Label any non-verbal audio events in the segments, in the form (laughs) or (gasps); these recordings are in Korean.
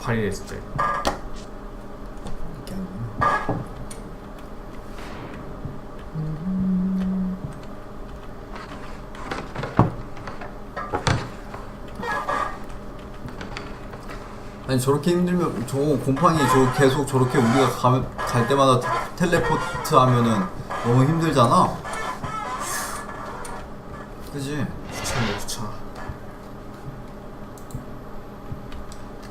막판이네 진짜. 이렇게 하면. 아니 저렇게 힘들면 저 곰팡이 저 계속 저렇게 우리가 가면, 갈 때마다 테- 텔레포트 하면은 너무 힘들잖아. 그지? 귀찮네 귀찮아.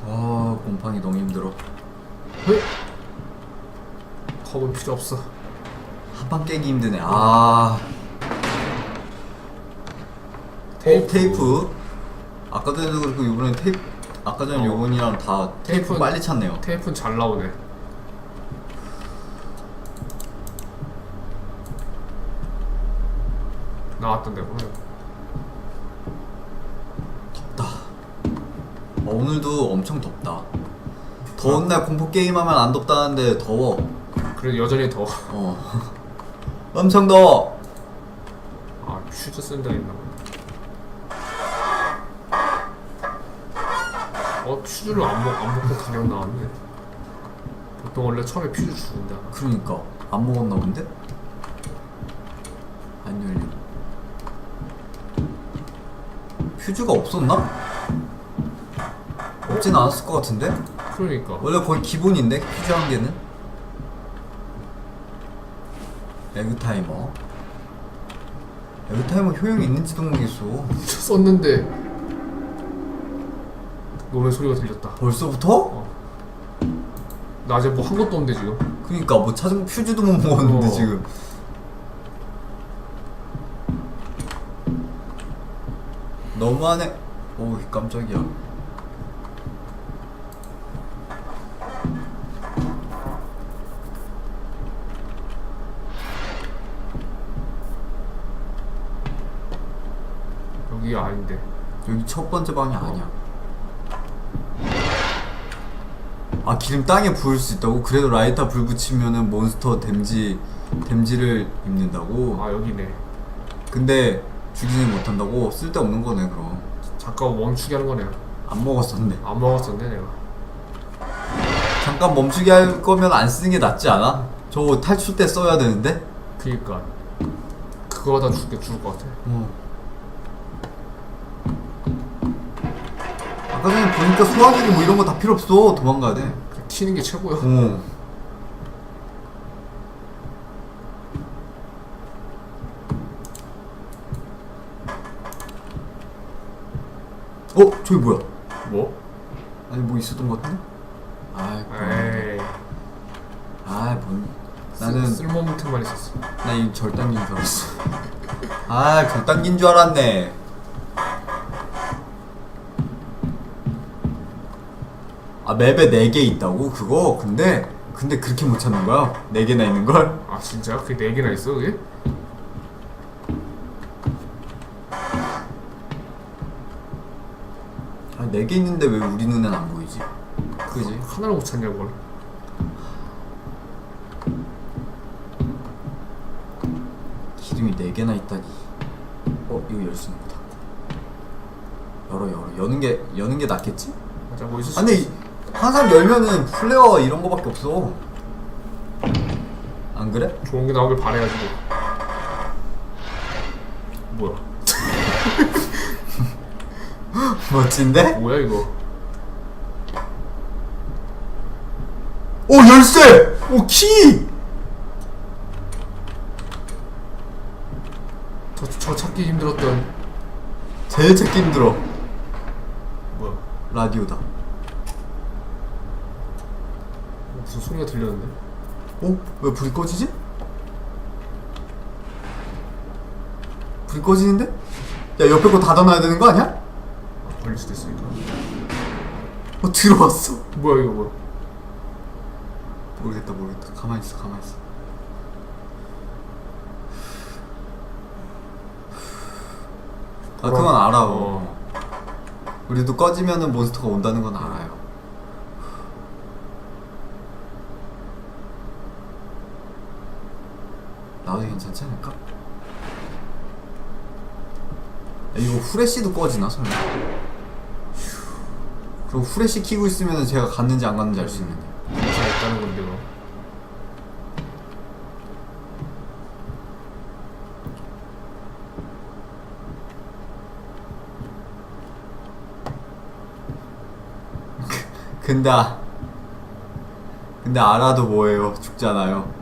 아 곰팡이 너무 힘들어. 왜? 컵은 필요 없어. 한 판 깨기 힘드네. 아. 테이프. 테이프. 아까 전에도 그렇고 이번엔 테이프. 아까 전에 어. 요번이랑 다 테이프 테이프는- 빨리 찾네요. 테이프는 잘 나오네. 나왔던 데구나. 덥다. 어, 오늘도 엄청 덥다. 더운 날 공포 게임 하면 안 덥다는데 더워. 그래도 여전히 더워. 어. 엄청 더워. 아 퓨즈 쓴데 있나 보네. 어 퓨즈를 안 먹, 안 먹고 그냥 나왔네. 보통 원래 처음에 퓨즈 주는데. 그러니까 안 먹었나 본데? 안 열려. 퓨즈가 없었나? 없진 않았을 것 같은데? 그러니까. 원래 거의 기본인데 퀴즈 한 개는 에그 타이머 에그 타이머 효용이 있는지도 모르겠어 (laughs) 썼는데 노래 소리가 들렸다. 벌써부터? 어. 나 아직 뭐한 것도 없는데 지금. 그니까 뭐 찾은 퓨즈도 못 먹었는데 어. 지금 너무하네 오 깜짝이야 여기 아닌데. 여기 첫 번째 방이 아니야 아 기름 땅에 부을 수 있다고? 그래도 라이터 불 붙이면은 몬스터 댐지 댐지를 입는다고? 아 여기네. 근데 죽이지 못한다고? 쓸데없는 거네 그럼 잠깐 멈추게 하는 거네. 안 먹었었네 안 먹었었네 내가. 잠깐 멈추게 할 거면 안 쓰는 게 낫지 않아? 저거 탈출 때 써야 되는데? 그니까 그거 다 죽게 죽을 것 같아. 어. 아까 전에 보니까 소화기기 뭐 이런 거 다 필요 없어 도망가야 돼 튀는 게 최고야. 어. 어? 저기 뭐야? 뭐? 아니 뭐 있었던 것 같은데? 아이 에이. 아이 뭔 나는 나는 쓸모없는 틈만 있었어. 나 이 절단기인 줄 알았어 아 절단기인 줄 알았네 아 맵에 4개 있다고? 그거? 근데 근데 그렇게 못 찾는 거야? 4개나 있는 걸? 아 진짜? 그게 네 개나 있어 그게? 아 4개 있는데 왜 우리 눈엔 안 보이지? 그지? 하나를 못 찾냐 그걸? 기름이 4개나 있다니 어? 이거 열 수 있는 거다 열어 열어 여는 게 여는 게 낫겠지? 맞아 뭐 있을 수 아니 있어. 항상 열면은 플레어 이런 거밖에 없어 안 그래? 좋은 게 나오길 바래야지 뭐. 뭐야? (laughs) 멋진데? 뭐야 이거? 오 열쇠! 오 키! 저, 저 찾기 힘들었던 제일 찾기 힘들어 뭐야? 라디오다 무슨 소리가 들렸는데? 어? 왜 불이 꺼지지? 불이 꺼지는데? 야 옆에 거 닫아놔야 되는 거 아니야? 아, 걸릴 수도 있으니까 어 들어왔어 뭐야 이거 뭐야? 모르겠다 모르겠다 가만히 있어 가만히 있어 아 그건 알아 어. 우리도 꺼지면은 몬스터가 온다는 건 알아요 나도 괜찮지 않을까? 야, 이거 후레쉬도 꺼지나 설마? 그리고 후레쉬 키고 있으면 제가 갔는지 안 갔는지 알 수 있는데 잘 있다는 건데 뭐. 근데 아- 근데 알아도 뭐예요 죽잖아요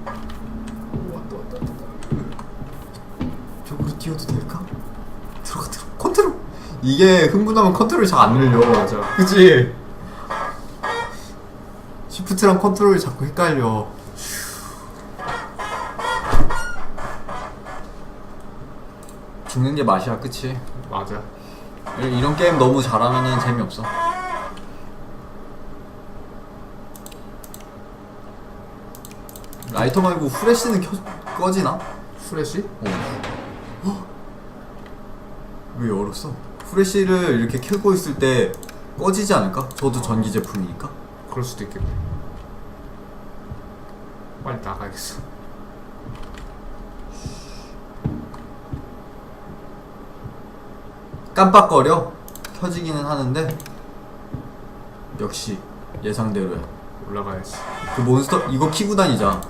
이게 흥분하면 컨트롤이 잘 안 늘려 맞아. 그치? 시프트랑 컨트롤이 자꾸 헷갈려 죽는 게 맛이야 그치? 맞아. 이- 이런 게임 너무 잘하면은 재미없어 라이터 말고 후레쉬는 켜, 꺼지나? 후레쉬? 어. (gasps) 왜 열었어? 후레쉬를 이렇게 켜고 있을 때 꺼지지 않을까? 저도 전기 제품이니까. 그럴 수도 있겠네. 빨리 나가야겠어. 깜빡거려? 켜지기는 하는데 역시 예상대로야. 올라가야지. 그 몬스터 이거 키고 다니자.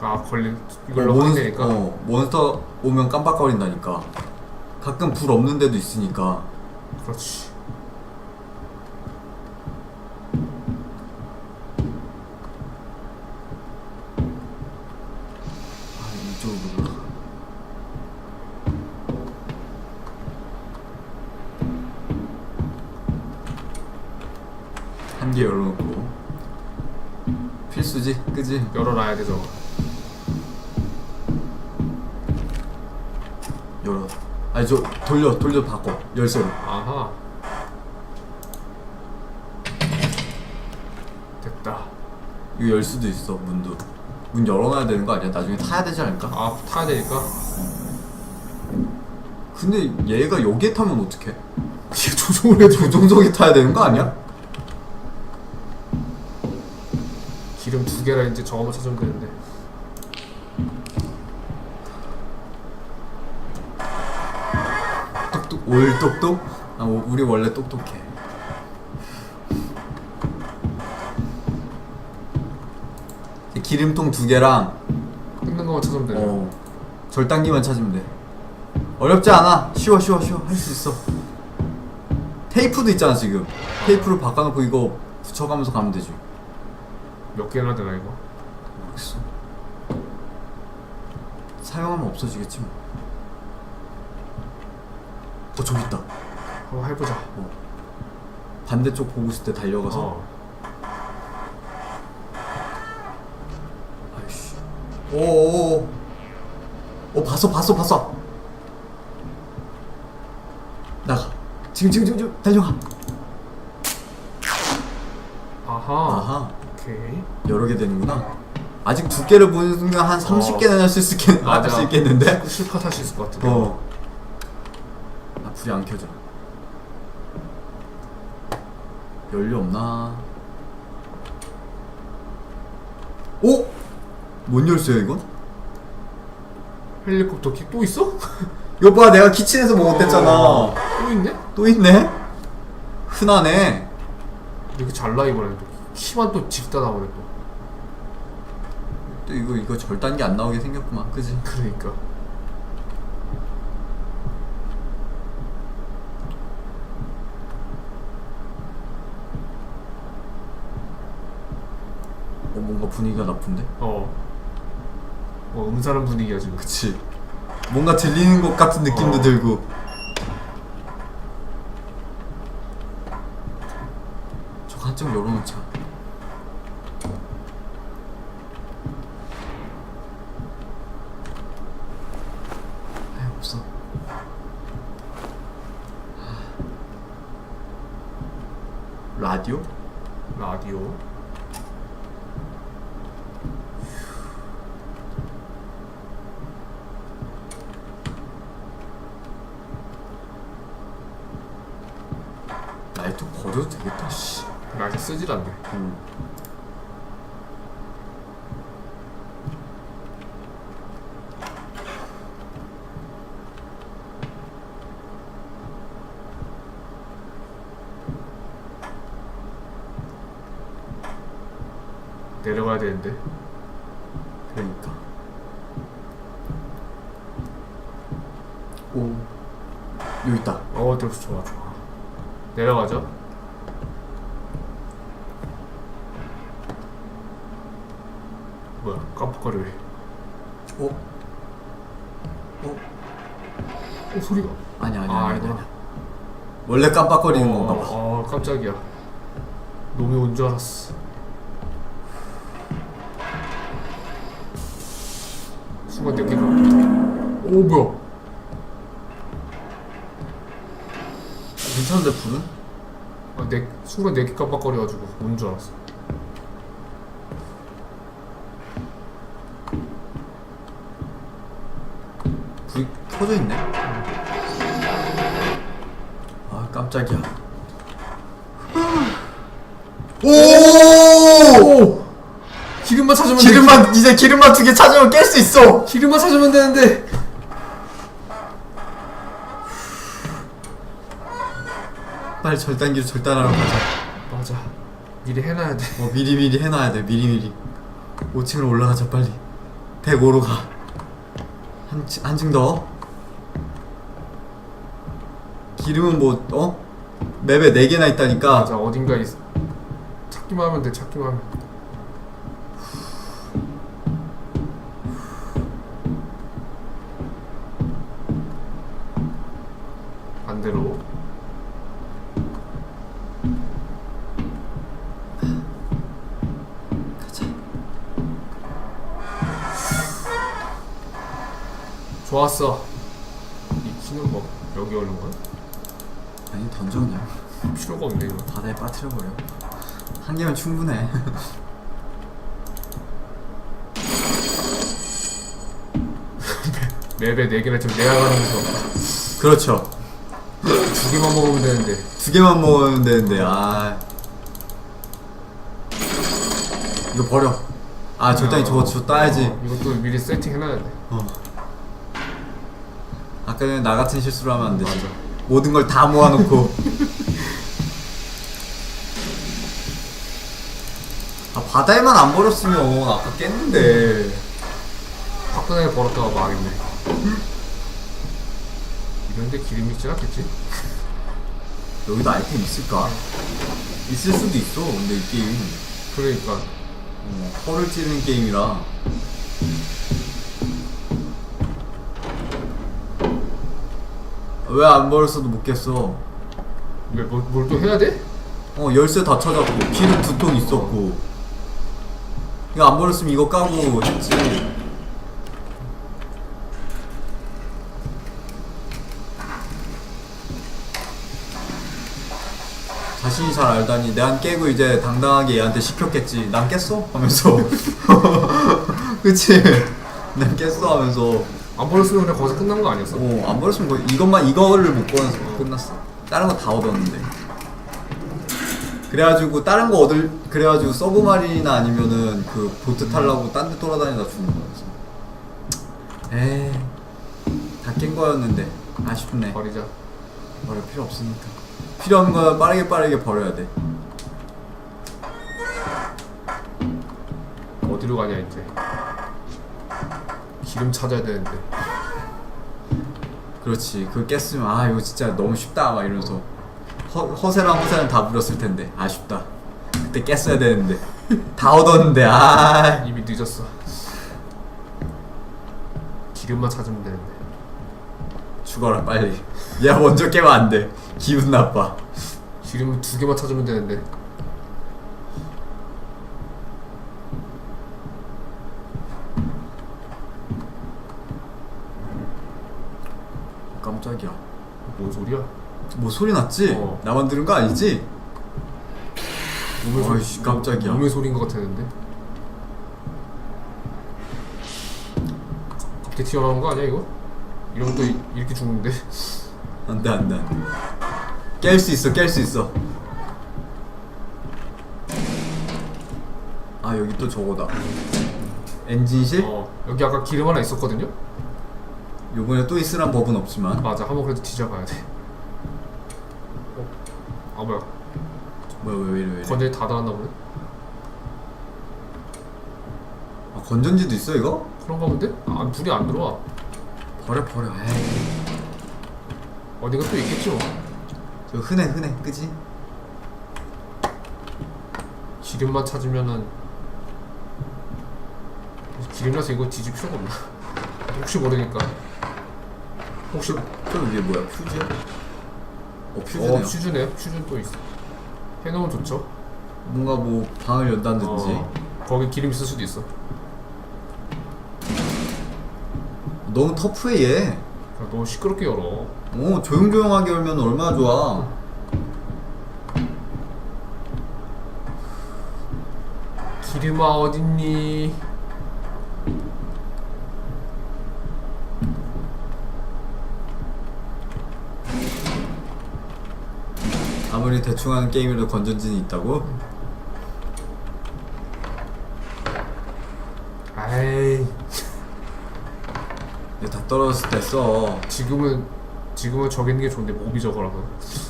아 걸린 이걸로 어, 하면 몬스- 되니까. 어, 몬스터 오면 깜빡거린다니까. 가끔 불 없는 데도 있으니까. 그렇지. 아 이쪽으로. 한 개 열어놓고 필수지, 그지? 열어놔야 돼 저거. 열어. 아니 저 돌려, 돌려 바꿔 열쇠로. 아하. 됐다. 이거 열 수도 있어 문도. 문 열어놔야 되는 거 아니야? 나중에 타야 되지 않을까? 아 타야 되니까. 근데 얘가 여기에 타면 어떡해? 이게 조종을 해도 조종석이 타야 되는 거 아니야? 기름 두 개라 이제 저거만 찾으면 되는데. 똑똑 올 똑똑? 아 오- 우리 원래 똑똑해. 기름통 두 개랑 끊는 거만 찾으면 돼. 어 절단기만 찾으면 돼. 어렵지 않아. 쉬워 쉬워 쉬워 할 수 있어. 테이프도 있잖아 지금. 테이프를 바꿔놓고 이거 붙여가면서 가면 되지. 몇 개나 되나 이거? 모르겠어. 사용하면 없어지겠지 뭐. 어 저기 있다. 한번 해보자. 반대쪽 보고 있을 때 달려가서. 어. 아이씨. 오오오. 오 봤어 봤어 봤어. 나가. 지금 지금 지금, 지금 달려가. 아하. 아하. 오케이. 여러 개 되는구나. 아직 두께를 보는 순간 한 30개는 할 수 있겠 맞아. 할수 있겠는데. 실컷 할수 있을 것 같은데. 어. 아 불이 안 켜져. 연료 없나? 오? 뭔 열쇠야 이건? 헬리콥터 키또 있어? (laughs) 이거 봐 내가 키친에서 먹었댔잖아. 어, 또 있네? 또 있네? 흔하네. 이렇게 잘나 이번에 또 키만 또 집다 나오네 또. 또 이거 이거 절단기 안 나오게 생겼구만. 그지? 그러니까. 어 뭔가 분위기가 나쁜데? 어. 어 음산한 분위기야 지금. 그치. 뭔가 들리는 것 같은 느낌도 어. 들고. 저거 한쪽 열어놓자. 아이 없어. 라디오? 라디오. 라이터 버려도 되겠다. 씨. 라디오 쓰질 않네. 음. 내려가야 되는데 그러니까. 오. 여기 있다. 어 됐어 좋아 좋아 내려가자 뭐야 깜빡거려 왜 어? 어? 어, 소리가 아니 아니 아, 아니. 아니구나. 아니. 원래 깜빡거리는 어, 건가 봐. 어 깜짝이야 놈이 온 줄 알았어 순간 느끼가 오 뭐야 괜찮은데 불은? 아, 내 순간 내귀 깜빡거려가지고 온줄 알았어 불이 켜져 있네. 아 깜짝이야. 오! 기름만 찾으면 돼 기름만 이제 기름만 두 개 찾으면 깰 수 있어. 기름만 찾으면 되는데 빨리 절단기로 절단하러 가자. 맞아 미리 해놔야 돼 어 미리 미리 해놔야 돼. 미리 미리. 5층으로 올라가자 빨리. 105로 가. 한층 더. 기름은 뭐 어? 맵에 4 개나 있다니까. 맞아 어딘가 있 찾기만 하면 돼 찾기만 하면 좋았어 이 키는 뭐 여기 오는 거야? 아니 던져 그냥. 필요가 없네 이거 바다에 빠뜨려 버려. 한 개면 충분해. (laughs) 맵에 4개나 지금 내가 가면서 그렇죠. 두 개만 먹으면 되는데 두 개만 먹으면 되는데 아 이거 버려. 아 절단이 저거 저 따야지. 어, 이것도 미리 세팅해놔야 돼 어. 아까 전에 나 같은 실수를 하면 안 되지. 모든 걸 다 모아놓고. 아 바다에만 안 버렸으면 아까 깼는데. 화끈하게 벌었다가 망했네 이런데 기름 있진 않겠지? 여기도 아이템 있을까? 있을 수도 있어. 근데 이 게임 그러니까 어, 허를 찌르는 게임이라. 왜안 버렸어도 못 깼어? 왜뭘 또 해야 돼? 어 열쇠 다 찾았고 기름 두통 있었고 이거 안 버렸으면 이거 까고 했지 자신이 잘 알다니 내한 깨고 이제 당당하게 얘한테 시켰겠지 난 깼어? 하면서 (laughs) 그치? 난 깼어 하면서 안 버렸으면 그냥 거기서 끝난 거 아니었어? 어, 안 버렸으면 거의 이것만 이거를 못 꺼내서 끝났어. 다른 거 다 얻었는데. 그래가지고 다른 거 얻을 그래가지고 서브마린이나 아니면은 그 보트 타려고 딴 데 돌아다니다 죽는 거였어. 에이, 다 깬 거였는데 아쉽네. 버리자 버릴 필요 없으니까. 필요한 거 빠르게 빠르게 버려야 돼. 어디로 가냐 이제 기름 찾아야 되는데 그렇지. 그거 깼으면 아 이거 진짜 너무 쉽다 막 이러면서 허, 허세랑 허세는 다 부렸을 텐데 아쉽다. 그때 깼어야 되는데 (laughs) 다 얻었는데 아 이미 늦었어 기름만 찾으면 되는데 죽어라 빨리. 얘 먼저 깨면 안 돼. 기분 나빠. 기름 두 개만 찾으면 되는데 깜짝이야. 뭔 소리야? 뭐 소리 났지? 어. 나만 들은 거 아니지? 몸의 어이씨, 깜짝이야. 몸의 소리인 것 같았는데 갑자기 튀어나온 거 아니야 이거? 이러면 또 이- 이렇게 죽는데 안돼 안돼. 깰 수 있어 깰 수 있어. 아 여기 또 저거다. 엔진실? 어 여기 아까 기름 하나 있었거든요? 요번에 또 있으란 법은 없지만 맞아 한번 그래도 뒤져봐야 돼 어? 아 뭐야. 뭐야 왜 이래 왜 이래? 건전이 다 닿았나 보네. 건전지도 있어 이거? 그런가 본데? 아 불이 안 들어와. 버려 버려. 에이. 어디가 또 있겠지 뭐. 저 흔해 흔해. 그지? 기름만 찾으면은 기름나서 이거 뒤질 필요가 없나? (laughs) 혹시 모르니까. 혹시 그럼 이게 뭐야 퓨즈야? 어 퓨즈네요. 어 퓨즈네 퓨즈는 또 있어. 해놓으면 좋죠. 뭔가 뭐 방을 연다든지 어, 거기 기름 있을 수도 있어. 너무 터프해 얘. 그러니까 너무 시끄럽게 열어. 오 조용조용하게 열면 얼마나 좋아. 기름아 어딨니 아무리 대충 하는 게임에도 건전지는 있다고? 아이 다 떨어졌을 때 써. 지금은 지금은 저기 있는 게 좋은데 몹이 저거라고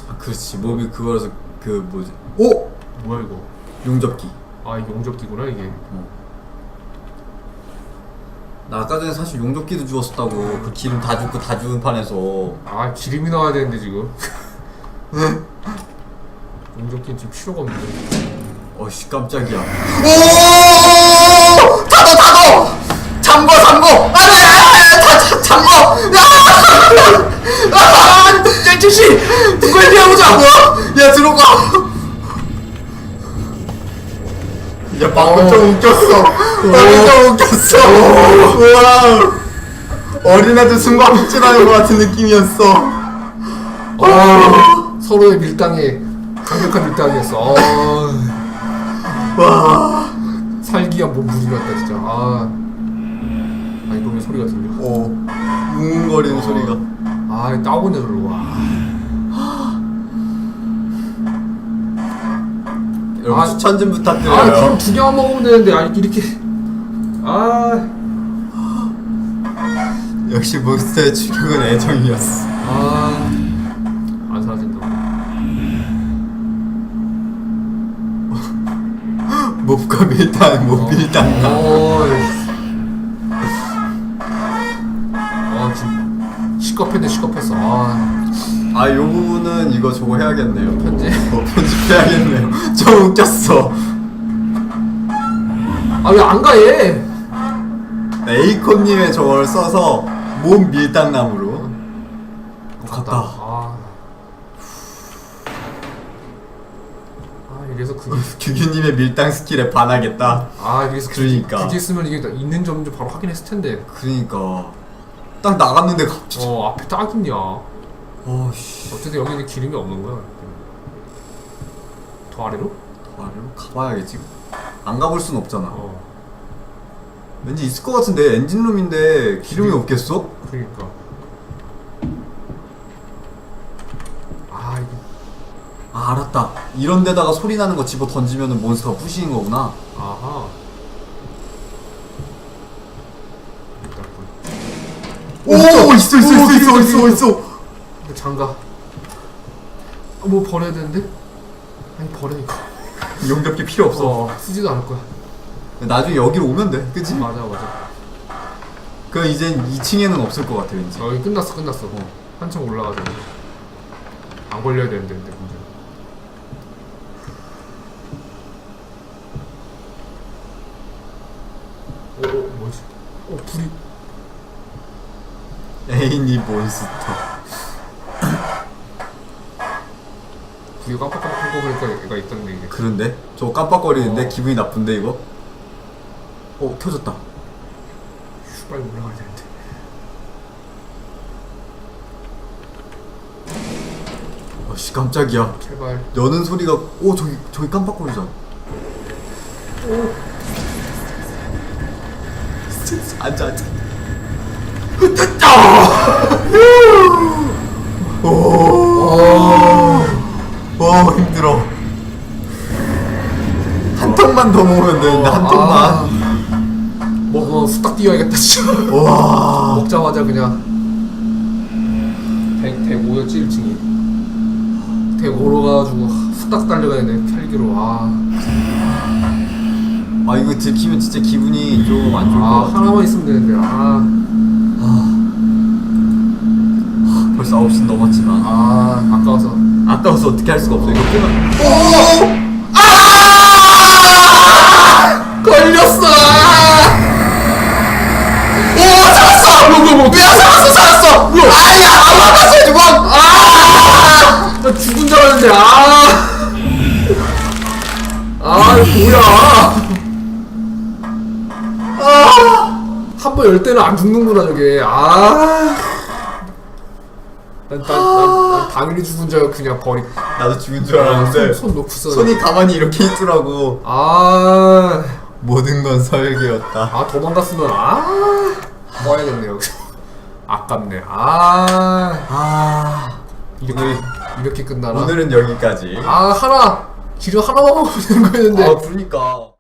아, 그렇지. 몸이 그거라서 그 뭐지? 오! 뭐야 이거 용접기. 아 용접기구나 이게 어. 나 아까 전에 사실 용접기도 주웠었다고. 그 기름 다 줍고 다 주운 판에서. 아 기름이 나와야 되는데 지금 (laughs) 용접기는 지금 필요가 없는데 어씨 깜짝이야. 오! 닫어 닫어! 잠궈 잠궈! 안돼! 다 잠궈! 야! 아! 야 주시! 누가 이렇게 해보자! 야 들어가! 야 방금 좀 웃겼어. 방금 좀 웃겼어. 우와. 어린애들 숨바꼭질하는 것 같은 느낌이었어. 아, 서로의 밀당에 강력한 밀당이었어 아, 와. 살기가 뭐 무리 같다 진짜 아, 아 이거 왜 소리가 들려 오. 웅웅거리는 소리가. 아 따오네 저로 와 여러분 아, 추천 좀 아, 부탁드려요. 그럼 두 개만 먹으면 되는데, 아, 이렇게. 아, 역시 몬스터의 추격은 애정이었어. 아. 안 사라진다. 몹과 밀당, 몹 밀당. 어, 아, 지금. 시겁했네, 시겁했어. 아, 아, 요 부분은 이거 저거 해야겠네요. 편집. 어, 편집해야겠네요. (laughs) 좀 웃겼어. 아, 왜안 가, 얘? 에이콘님의 저걸 써서 몸 밀당나무로. 어, 갔다. 아. 아, 이래서 그게. 규규님의 밀당 스킬에 반하겠다. 아, 이래서 그- 그러니까. 그게 있으면 이게 있는 점좀 바로 확인했을 텐데. 그러니까 딱 나갔는데 갑자기. 어, 앞에 딱 있냐. 어 씨. 어쨌든 여기는 기름이 없는 거야. 더 아래로? 아래로 가봐야겠지. 안 가볼 순 없잖아. 어. 왠지 있을 것 같은데 엔진룸인데 기름이 기름. 없겠어? 그러니까. 아 이거 아 알았다. 이런 데다가 소리 나는 거 집어 던지면은 몬스터가 부시는 거구나. 아하. 오, 있어 있어 있어 있어 있어 있어. 근데 장가. 아, 뭐 버려야 되는데? 아니 버리니까. (laughs) 용접기 필요 없어. 어 쓰지도 않을 거야. 나중에 여기로 오면 돼. 그치? 맞아 맞아. 그 이젠 2층에는 없을 것 같아 왠지. 어 여기 끝났어 끝났어. 한참 올라가자. 안 걸려야 되는데 근데 오, 오 뭐지? 어 불이 애인이 몬스터. 불이 깜빡깜빡한 거 보니까 얘가 있던데 이게. 그런데? 저거 깜빡거리는데 어. 기분이 나쁜데 이거? 어 켜졌다. 휴 빨리 올라가야 되는데. 어씨 깜짝이야. 제발. 여는 소리가 오 저기 저기 깜빡거리잖아. 앉아 앉아. 오. 오 힘들어. 한 통만 더 먹으면 되는데 한 통만. 먹어 후딱 뛰어야겠다 진짜. 와. 먹자마자 그냥 대, 대고였지 1층이 대고로 가가지고 후딱 달려가야 돼 헬기로 아 아 이거 들키면 진짜 기분이 좀 안 좋을 것아 같아 하나만 있으면 되는데 아, 벌써 9시 넘었지만. 아 아까워서. 아까워서 어떻게 할 수가 없어 이거 끄면 걸렸어! 오 잡았어! 뭐뭐 뭐. 야 잡았어 잡았어! 아야! 안 맞았어 주먹! 아나 죽은 줄 알았는데 아아 뭐야 열 때는 안 죽는구나 저게. 아. 난, 난, 난, 난 당연히 죽은 줄 알고 그냥 버리. 나도 죽은 줄 손, 손 놓고 써 손이 가만히 이렇게 있더라고. 아. 모든 건 설계였다. 아 도망갔으면 아. 꺼야겠네 여기서 아깝네. 아. 아. 이렇게 이렇게 끝나나? 오늘은 여기까지. 아 하나. 기름 하나만 먹으면 되는 거였는데. 아 그러니까